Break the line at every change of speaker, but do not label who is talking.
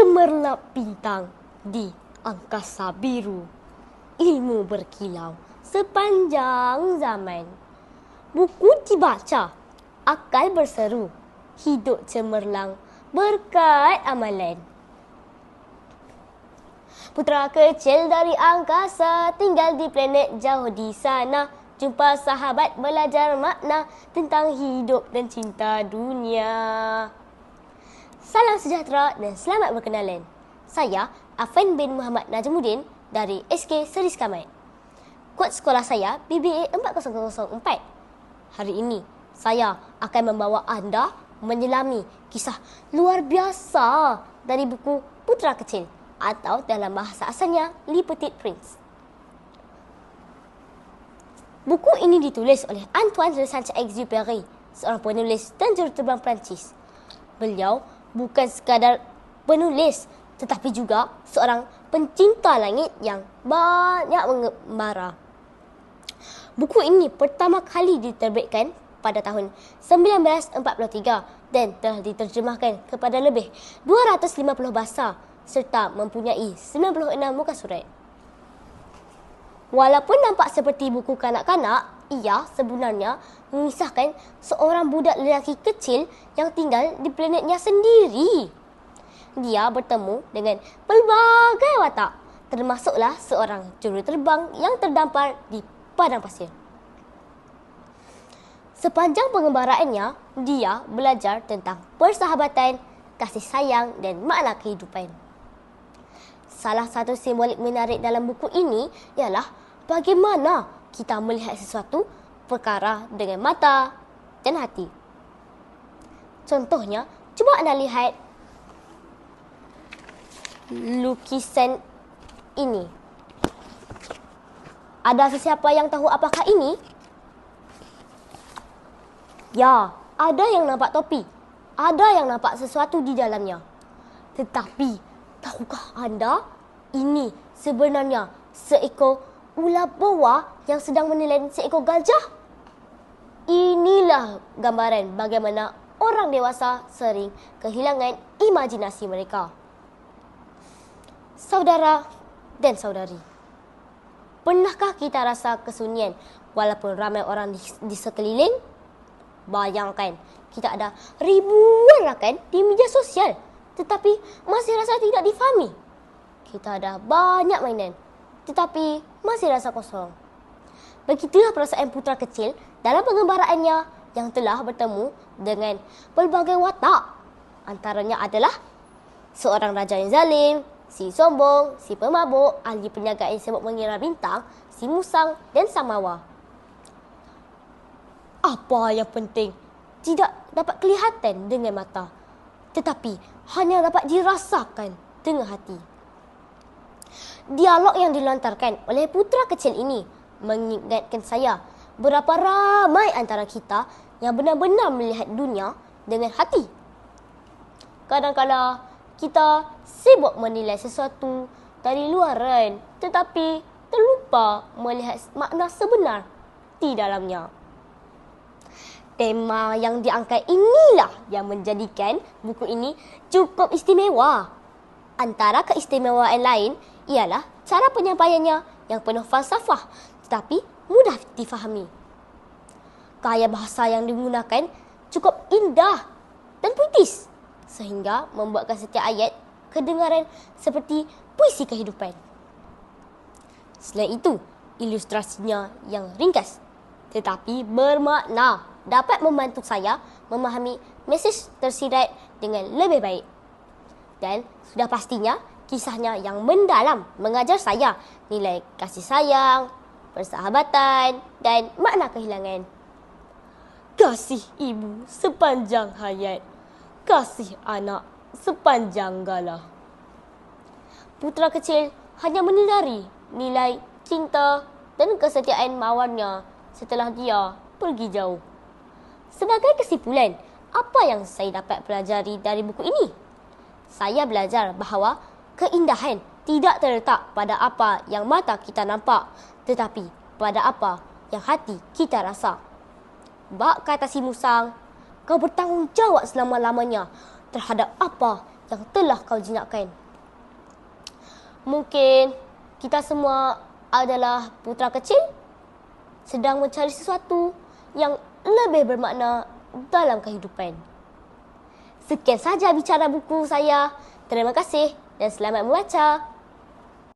Gemerlap bintang di angkasa biru. Ilmu berkilau sepanjang zaman. Buku dibaca, akal berseru. Hidup cemerlang berkat amalan. Putera kecil dari angkasa tinggal di planet jauh di sana. Jumpa sahabat belajar makna tentang hidup dan cinta dunia. Salam sejahtera dan selamat berkenalan. Saya Afan bin Muhammad Najmuddin dari SK Seris Kamat. Kod sekolah saya BBA 4004. Hari ini saya akan membawa anda menyelami kisah luar biasa dari buku Putra Kecil atau dalam bahasa asalnya Li Petit Prince. Buku ini ditulis oleh Antoine de Saint-Exupéry, seorang penulis dan juruterbang Perancis. Beliau bukan sekadar penulis tetapi juga seorang pencinta langit yang banyak mengembara. Buku ini pertama kali diterbitkan pada tahun 1943 dan telah diterjemahkan kepada lebih 250 bahasa serta mempunyai 96 muka surat. Walaupun nampak seperti buku kanak-kanak, ia sebenarnya mengisahkan seorang budak lelaki kecil yang tinggal di planetnya sendiri. Dia bertemu dengan pelbagai watak, termasuklah seorang juruterbang yang terdampar di padang pasir. Sepanjang pengembaraannya, dia belajar tentang persahabatan, kasih sayang dan makna kehidupan. Salah satu simbolik menarik dalam buku ini ialah bagaimana kita melihat sesuatu perkara dengan mata dan hati. Contohnya, cuba anda lihat lukisan ini. Ada sesiapa yang tahu apakah ini? Ya, ada yang nampak topi. Ada yang nampak sesuatu di dalamnya. Tetapi, Tahukah anda ini sebenarnya seekor ular boa yang sedang menelan seekor gajah? Inilah gambaran bagaimana orang dewasa sering kehilangan imajinasi mereka. Saudara dan saudari, pernahkah kita rasa kesunyian walaupun ramai orang di, di sekeliling? Bayangkan, kita ada ribuan rakan di media sosial tetapi masih rasa tidak difahami. Kita ada banyak mainan tetapi masih rasa kosong. Begitulah perasaan putra kecil dalam pengembaraannya yang telah bertemu dengan pelbagai watak. Antaranya adalah seorang raja yang zalim, si sombong, si pemabuk, ahli penjaga yang sibuk mengira bintang, si musang dan samawa. Apa yang penting? Tidak dapat kelihatan dengan mata tetapi hanya dapat dirasakan dengan hati. Dialog yang dilontarkan oleh putra kecil ini mengingatkan saya berapa ramai antara kita yang benar-benar melihat dunia dengan hati. Kadang-kadang kita sibuk menilai sesuatu dari luaran tetapi terlupa melihat makna sebenar di dalamnya tema yang diangkat inilah yang menjadikan buku ini cukup istimewa. Antara keistimewaan lain ialah cara penyampaiannya yang penuh falsafah tetapi mudah difahami. Gaya bahasa yang digunakan cukup indah dan puitis sehingga membuatkan setiap ayat kedengaran seperti puisi kehidupan. Selain itu, ilustrasinya yang ringkas tetapi bermakna dapat membantu saya memahami mesej tersirat dengan lebih baik. Dan sudah pastinya kisahnya yang mendalam mengajar saya nilai kasih sayang, persahabatan dan makna kehilangan. Kasih ibu sepanjang hayat, kasih anak sepanjang galah. Putra kecil hanya menyedari nilai cinta dan kesetiaan mawarnya setelah dia pergi jauh. Sebagai kesimpulan, apa yang saya dapat pelajari dari buku ini? Saya belajar bahawa keindahan tidak terletak pada apa yang mata kita nampak, tetapi pada apa yang hati kita rasa. Bak kata si musang, kau bertanggungjawab selama-lamanya terhadap apa yang telah kau jinakkan. Mungkin kita semua adalah putra kecil sedang mencari sesuatu yang lebih bermakna dalam kehidupan. Sekian saja bicara buku saya. Terima kasih dan selamat membaca.